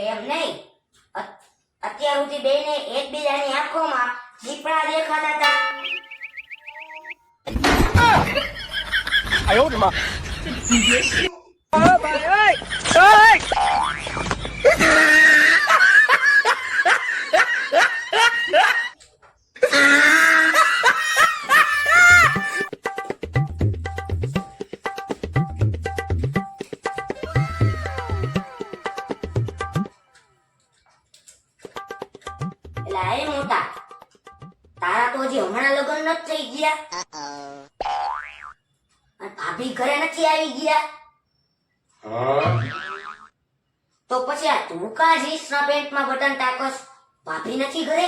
એમ નહીં. અત- અત્યાર સુધી બેને એકબીજાની આંખોમાં દીપડા દેખાતા હતા. આ મોટા તારા તો હજી હમણાં લગ્ન નથી થઈ ગયા. ભાભી ઘરે નથી આવી ગયા. તો પછી આ તું કા પેન્ટમાં બટન ટાકસ? ભાભી નથી ઘરે?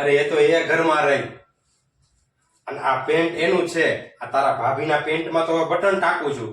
અરે એ તો એ ઘરમાં રહી. અને આ પેન્ટ એનું છે. આ તારા ભાભીના પેન્ટમાં તો બટન ટાકું છું.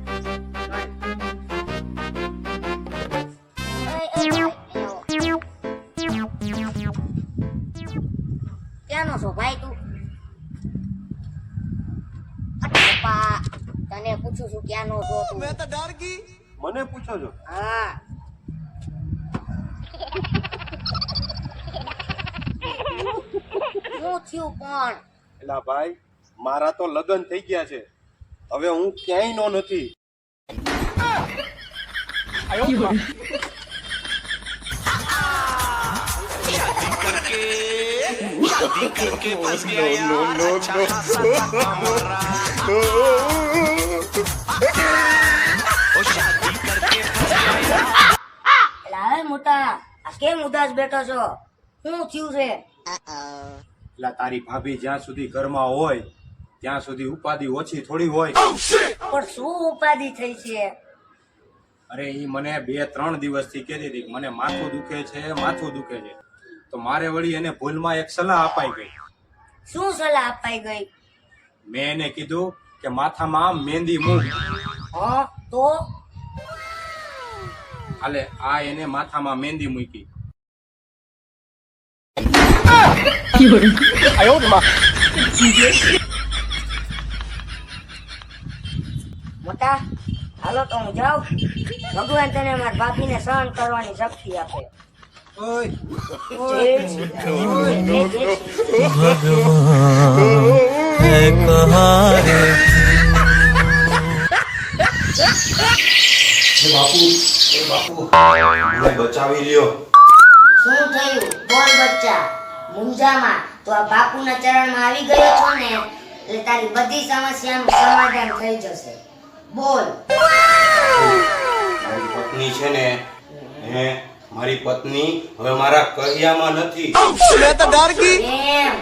ક્યાંનો છો ભાઈ તું પપ્પા તને પૂછું છું ક્યાંનો છો તું? મને પૂછો છો? હા. હું થયું પણ એલા ભાઈ મારા તો લગ્ન થઈ ગયા છે. હવે હું ક્યાંય નો નથી. તારી ભાભી જ્યાં સુધી ઘરમાં હોય ત્યાં સુધી ઉપાધિ ઓછી થોડી હોય પણ શું ઉપાધિ થઈ છે અરે ઈ મને બે ત્રણ દિવસથી કહેતી હતી મને માથું દુખે છે માથું દુખે છે તો મારે વળી એને ભૂલમાં એક સલાહ અપાઈ ગઈ. શું સલાહ અપાઈ ગઈ? મેં એને કીધું કે માથામાં આમ મહેંદી મૂક. હા તો? આલે આ એને માથામાં મહેંદી મૂકી. મોટા હાલો તો હું જાઉં. ભગવાન તને મારા ભાભીને સહન કરવાની શક્તિ આપે. બાપુ એ બાપુ બોલ બચ્ચા મુંજામાં તો આ બાપુના ચરણમાં આવી ગયો છો ને એટલે તારી બધી સમસ્યાનું સમાધાન થઈ જશે બોલ મારી પત્ની છે ને હે? મારી પત્ની હવે મારા કહિયામાં નથી. એમ.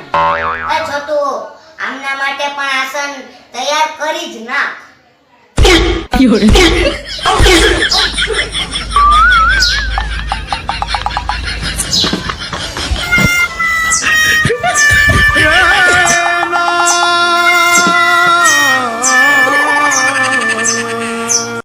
એ છોટુ આમના માટે પણ આસન તૈયાર કરી જ નાખ.